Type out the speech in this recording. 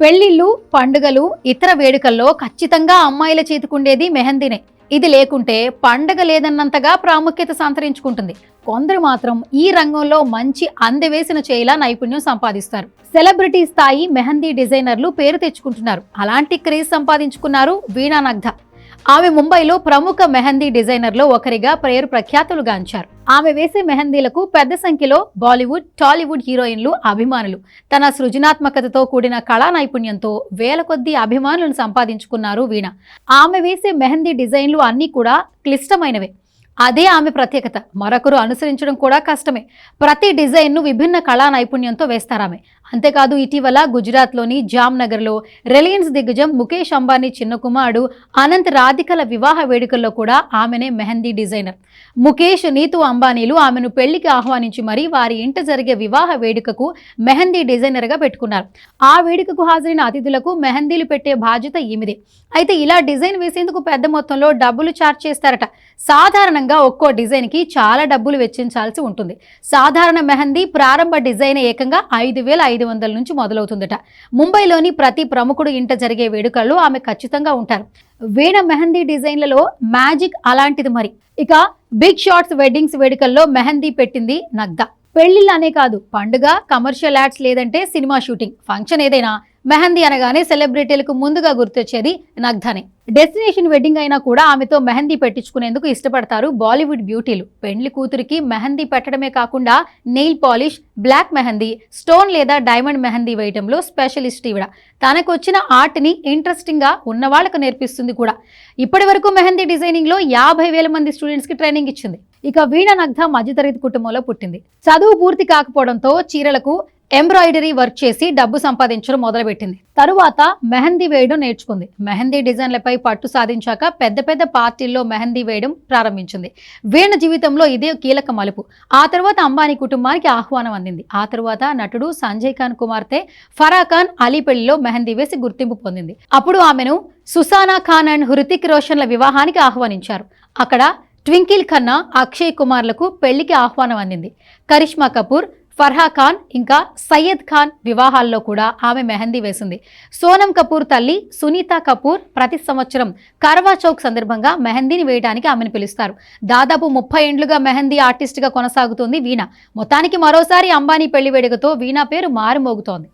పెళ్ళిళ్ళు పండుగలు ఇతర వేడుకల్లో ఖచ్చితంగా అమ్మాయిల చేతికుండేది మెహందీనే. ఇది లేకుంటే పండగ లేదన్నంతగా ప్రాముఖ్యత సంతరించుకుంటుంది. కొందరు మాత్రం ఈ రంగంలో మంచి అందవేసిన చేయిలా నైపుణ్యం సంపాదిస్తారు. సెలబ్రిటీ స్థాయి మెహందీ డిజైనర్లు పేరు తెచ్చుకుంటున్నారు. అలాంటి క్రేజ్ సంపాదించుకున్నారు వీణా నగ్ధ. ఆమె ముంబైలో ప్రముఖ మెహందీ డిజైనర్లో ఒకరిగా పేరు ప్రఖ్యాతులుగాంచారు. ఆమె వేసే మెహందీలకు పెద్ద సంఖ్యలో బాలీవుడ్ టాలీవుడ్ హీరోయిన్లు అభిమానులు. తన సృజనాత్మకతతో కూడిన కళా నైపుణ్యంతో వేల కొద్దీ అభిమానులను సంపాదించుకున్నారు వీణ. ఆమె వేసే మెహందీ డిజైన్లు అన్నీ కూడా క్లిష్టమైనవే. అదే ఆమె ప్రత్యేకత. మరొకరు అనుసరించడం కూడా కష్టమే. ప్రతి డిజైన్ను విభిన్న కళా నైపుణ్యంతో వేస్తారామె. అంతేకాదు ఇటీవల గుజరాత్లోని జామ్నగర్లో రిలయన్స్ దిగ్గజం ముఖేష్ అంబానీ చిన్న కుమారుడు అనంత్ రాధికల వివాహ వేడుకల్లో కూడా ఆమెనే మెహందీ డిజైనర్. ముఖేష్ నీతు అంబానీలు ఆమెను పెళ్ళికి ఆహ్వానించి మరీ వారి ఇంట జరిగే వివాహ వేడుకకు మెహందీ డిజైనర్గా పెట్టుకున్నారు. ఆ వేడుకకు హాజరైన అతిథులకు మెహందీలు పెట్టే బాధ్యత ఈమెదే. అయితే ఇలా డిజైన్ వేసేందుకు పెద్ద మొత్తంలో డబ్బులు ఛార్జ్ చేస్తారట. సాధారణంగా ఒక్కో డిజైన్కి చాలా డబ్బులు వెచ్చించాల్సి ఉంటుంది. సాధారణ మెహందీ ప్రారంభ డిజైన్ ఏకంగా ఐదు వేల ఐదు వందల నుంచి మొదలవుతుందట. ముంబైలోని ప్రతి ప్రముఖుడు ఇంట జరిగే వేడుకల్లో ఆమె ఖచ్చితంగా ఉంటారు. వీణ మెహందీ డిజైన్లలో మ్యాజిక్ అలాంటిది మరి. ఇక బిగ్ షాట్స్ వెడ్డింగ్స్ వేడుకల్లో మెహందీ పెట్టింది నగ్దా పెళ్ళిళ్ళు అనే కాదు పండుగ కమర్షియల్ యాడ్స్ లేదంటే సినిమా షూటింగ్ ఫంక్షన్ ఏదైనా మెహందీ అనగానే సెలబ్రిటీలకు ముందుగా గుర్తొచ్చేది నగ్ధనే. డెస్టినేషన్ వెడ్డింగ్ అయినా కూడా ఆమెతో మెహందీ పెట్టించుకునేందుకు ఇష్టపడతారు బాలీవుడ్ బ్యూటీలు. పెండ్లి కూతురికి మెహందీ పెట్టడమే కాకుండా nail polish black mehndi stone లేదా డైమండ్ మెహందీ వేయడంలో స్పెషలిస్ట్ ఈవిడ. తనకొచ్చిన ఆర్ట్ని ఇంట్రెస్టింగ్గా ఉన్న వాళ్ళకు నేర్పిస్తుంది కూడా. ఇప్పటి వరకు మెహందీ డిజైనింగ్లో యాభై వేల మంది స్టూడెంట్స్కి ట్రైనింగ్ ఇచ్చింది. ఇక వీణ నగ్ధ మధ్యతరగతి కుటుంబంలో పుట్టింది. చదువు పూర్తి కాకపోవడంతో చీరలకు ఎంబ్రాయిడరీ వర్క్ చేసి డబ్బు సంపాదించడం మొదలుపెట్టింది. తరువాత మెహందీ వేయడం నేర్చుకుంది. మెహందీ డిజైన్లపై పట్టు సాధించాక పెద్ద పెద్ద పార్టీల్లో మెహందీ వేయడం ప్రారంభించింది. వీణ జీవితంలో ఇదే కీలక మలుపు. ఆ తర్వాత అంబానీ కుటుంబానికి ఆహ్వానం అందింది. ఆ తర్వాత నటుడు సంజయ్ ఖాన్ కుమార్తె ఫరా ఖాన్ అలీ పెళ్ళిలో మెహందీ వేసి గుర్తింపు పొందింది. అప్పుడు ఆమెను సుసానా ఖాన్ అండ్ హృతిక్ రోషన్ల వివాహానికి ఆహ్వానించారు. అక్కడ ట్వింకిల్ ఖన్నా అక్షయ్ కుమార్లకు పెళ్ళికి ఆహ్వానం అందింది. కరిష్మా కపూర్ ఫర్హా ఖాన్ ఇంకా సయ్యద్ ఖాన్ వివాహాల్లో కూడా ఆమె మెహందీ వేసింది. సోనం కపూర్ తల్లి సునీత కపూర్ ప్రతి సంవత్సరం కర్వా చౌక్ సందర్భంగా మెహందీని వేయడానికి ఆమెను పిలుస్తారు. దాదాపు ముప్పై ఏండ్లుగా మెహందీ ఆర్టిస్ట్గా కొనసాగుతుంది వీణ. మొత్తానికి మరోసారి అంబానీ పెళ్ళి వేడుకతో వీణా పేరు మారుమోగుతోంది.